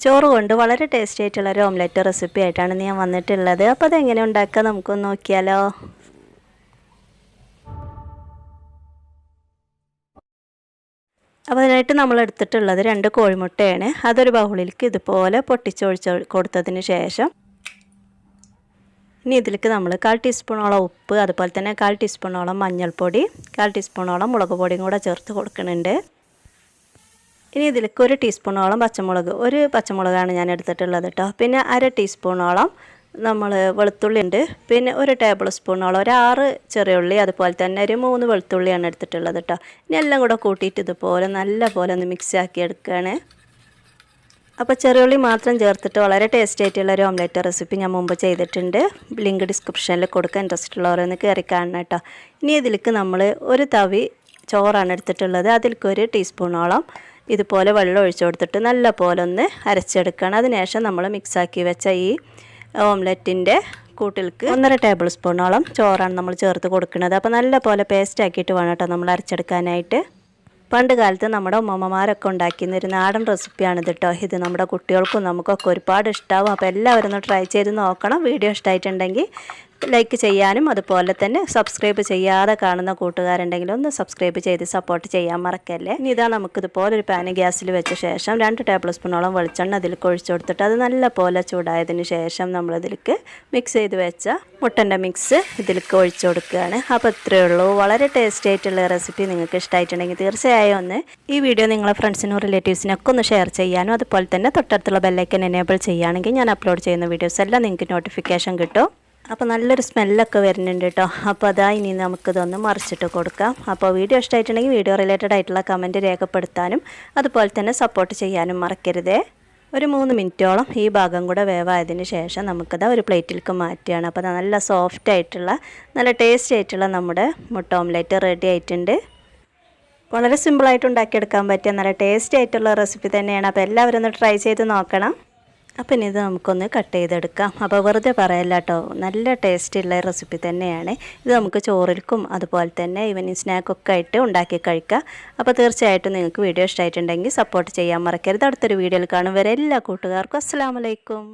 ചോറ് കൊണ്ട് വളരെ ടേസ്റ്റി ആയിട്ടുള്ള ഒരു ഓംലെറ്റ് റെസിപ്പി ആയിട്ടാണ് ഞാൻ വന്നിട്ടുള്ളത്. അപ്പോൾ അതെങ്ങനെ ഉണ്ടാക്കുക നമുക്കൊന്ന് നോക്കിയാലോ? അപ്പോൾ അതിനായിട്ട് നമ്മൾ എടുത്തിട്ടുള്ളത് രണ്ട് കോഴിമുട്ടയാണ്. അതൊരു ബൗളിലേക്ക് ഇതുപോലെ പൊട്ടിച്ചൊഴിച്ച് കൊടുത്തതിന് ശേഷം ഇനി ഇതിലേക്ക് നമ്മൾ കാൽ ടീസ്പൂണോളം ഉപ്പ് അതുപോലെ തന്നെ കാൽ ടീസ്പൂണോളം മഞ്ഞൾപ്പൊടി കാൽ ടീസ്പൂണോളം മുളക് പൊടിയും കൂടെ ചേർത്ത് കൊടുക്കുന്നുണ്ട്. ഇനി ഇതിലേക്ക് ഒരു ടീസ്പൂണോളം പച്ചമുളക് ഒരു പച്ചമുളകാണ് ഞാൻ എടുത്തിട്ടുള്ളത് കേട്ടോ. പിന്നെ അര ടീസ്പൂണോളം നമ്മൾ വെളുത്തുള്ളി ഉണ്ട്. പിന്നെ ഒരു ടേബിൾ സ്പൂണോളം ഒരു ആറ് ചെറിയ ഉള്ളി അതുപോലെ തന്നെ ഒരു മൂന്ന് വെളുത്തുള്ളിയാണ് എടുത്തിട്ടുള്ളത് കേട്ടോ. ഇനി എല്ലാം കൂടെ കൂട്ടിയിട്ട് ഇതുപോലെ നല്ല പോലെ ഒന്ന് മിക്സ് ആക്കി എടുക്കുകയാണ് അപ്പോൾ ചെറിയുള്ളി മാത്രം ചേർത്തിട്ട് വളരെ ടേസ്റ്റി ആയിട്ടുള്ള ഒരു ഓംലെറ്റ് റെസിപ്പി ഞാൻ മുമ്പ് ചെയ്തിട്ടുണ്ട്. ലിങ്ക് ഡിസ്ക്രിപ്ഷനിൽ കൊടുക്കാൻ ഇൻട്രസ്റ്റ് ഉള്ളവരൊന്ന് കയറി കാണണം കേട്ടോ. ഇനി ഇതിലേക്ക് നമ്മൾ ഒരു തവി ചോറാണ് എടുത്തിട്ടുള്ളത്. അതിലേക്ക് ഒരു ടീസ്പൂണോളം ഇതുപോലെ വെള്ളം ഒഴിച്ചു കൊടുത്തിട്ട് നല്ല പോലെ ഒന്ന് അരച്ചെടുക്കണം. അതിനുശേഷം നമ്മൾ മിക്സാക്കി വെച്ച ഈ ഓംലെറ്റിന്റെ കൂട്ടിൽക്ക് ഒന്നര ടേബിൾ സ്പൂണോളം ചോറാണ് നമ്മൾ ചേർത്ത് കൊടുക്കുന്നത്. അപ്പോൾ നല്ല പോലെ പേസ്റ്റ് ആക്കിയിട്ട് വേണം കേട്ടോ നമ്മൾ അരച്ചെടുക്കാനായിട്ട്. പണ്ട് കാലത്ത് നമ്മുടെ ഉമ്മമ്മമാരൊക്കെ ഉണ്ടാക്കിയിരുന്ന ഒരു നാടൻ റെസിപ്പിയാണ് കേട്ടോ. ഇത് നമ്മുടെ കുട്ടികൾക്കും നമുക്കൊക്കെ ഒരുപാട് ഇഷ്ടമാവും അപ്പോൾ എല്ലാവരും ഒന്ന് ട്രൈ ചെയ്ത് നോക്കണം. വീഡിയോ ഇഷ്ടമായിട്ടുണ്ടെങ്കിൽ ലൈക്ക് ചെയ്യാനും അതുപോലെ തന്നെ സബ്സ്ക്രൈബ് ചെയ്യാതെ കാണുന്ന കൂട്ടുകാരുണ്ടെങ്കിൽ ഒന്ന് സബ്സ്ക്രൈബ് ചെയ്ത് സപ്പോർട്ട് ചെയ്യാൻ മറക്കല്ലേ? ഇനി ഇതാ നമുക്കിതുപോലെ ഒരു പാന് ഗ്യാസിൽ വെച്ച ശേഷം രണ്ട് ടേബിൾ സ്പൂണോളം വെളിച്ചെണ്ണ അതിൽ കൊഴിച്ചു കൊടുത്തിട്ട് അത് നല്ല പോലെ ചൂടായതിന് ശേഷം നമ്മളിതിലേക്ക് മിക്സ് ചെയ്ത് വെച്ച മുട്ടന്റെ മിക്സ് ഇതിലേക്ക് ഒഴിച്ചു കൊടുക്കുകയാണ്. അപ്പോൾ ഇത്രയേ ഉള്ളൂ. വളരെ ടേസ്റ്റി ആയിട്ടുള്ള റെസിപ്പി നിങ്ങൾക്ക് ഇഷ്ടമായിട്ടുണ്ടെങ്കിൽ തീർച്ചയായും ഒന്ന് ഈ വീഡിയോ നിങ്ങളെ ഫ്രണ്ട്സിനും റിലേറ്റീവ്സിനൊക്കെ ഒന്ന് ഷെയർ ചെയ്യാനും അതുപോലെ തന്നെ തൊട്ടടുത്തുള്ള ബെല്ലൈക്കൻ എനേബിൾ ചെയ്യുകയാണെങ്കിൽ ഞാൻ അപ്ലോഡ് ചെയ്യുന്ന വീഡിയോസ് എല്ലാം നിങ്ങൾക്ക് നോട്ടിഫിക്കേഷൻ കിട്ടും. അപ്പോൾ നല്ലൊരു സ്മെല്ലൊക്കെ വരുന്നുണ്ട് കേട്ടോ. അപ്പോൾ അതാ ഇനി നമുക്കിതൊന്ന് മറിച്ചിട്ട് കൊടുക്കാം. അപ്പോൾ വീഡിയോ ഇഷ്ടമായിട്ടുണ്ടെങ്കിൽ വീഡിയോ റിലേറ്റഡ് ആയിട്ടുള്ള കമന്റ് രേഖപ്പെടുത്താനും അതുപോലെ തന്നെ സപ്പോർട്ട് ചെയ്യാനും മറക്കരുതേ. ഒരു മൂന്ന് മിനിറ്റോളം ഈ ഭാഗം കൂടെ വേവായതിന് ശേഷം നമുക്കത് ഒരു പ്ലേറ്റിലേക്ക് മാറ്റുകയാണ്. അപ്പോൾ നല്ല സോഫ്റ്റ് ആയിട്ടുള്ള നല്ല ടേസ്റ്റ് ആയിട്ടുള്ള നമ്മുടെ മുട്ട ഓംലേറ്റ് റെഡി ആയിട്ടുണ്ട്. വളരെ സിമ്പിളായിട്ട് ഉണ്ടാക്കിയെടുക്കാൻ പറ്റിയ നല്ല ടേസ്റ്റ് ആയിട്ടുള്ള റെസിപ്പി തന്നെയാണ്. അപ്പോൾ എല്ലാവരും ഒന്ന് ട്രൈ ചെയ്ത് നോക്കണം. അപ്പം ഇത് നമുക്കൊന്ന് കട്ട് ചെയ്തെടുക്കാം. അപ്പോൾ വെറുതെ പറയല്ല കേട്ടോ നല്ല ടേസ്റ്റുള്ള റെസിപ്പി തന്നെയാണ്. ഇത് നമുക്ക് ചോറിൽക്കും അതുപോലെ തന്നെ ഈവനിങ് സ്നാക്കൊക്കെ ആയിട്ട് ഉണ്ടാക്കി കഴിക്കാം. അപ്പോൾ തീർച്ചയായിട്ടും നിങ്ങൾക്ക് വീഡിയോ ഇഷ്ടമായിട്ടുണ്ടെങ്കിൽ സപ്പോർട്ട് ചെയ്യാൻ മറക്കരുത്. അടുത്തൊരു വീഡിയോയിൽ കാണും വരെ എല്ലാ കൂട്ടുകാർക്കും. അസ്സാം വലൈക്കും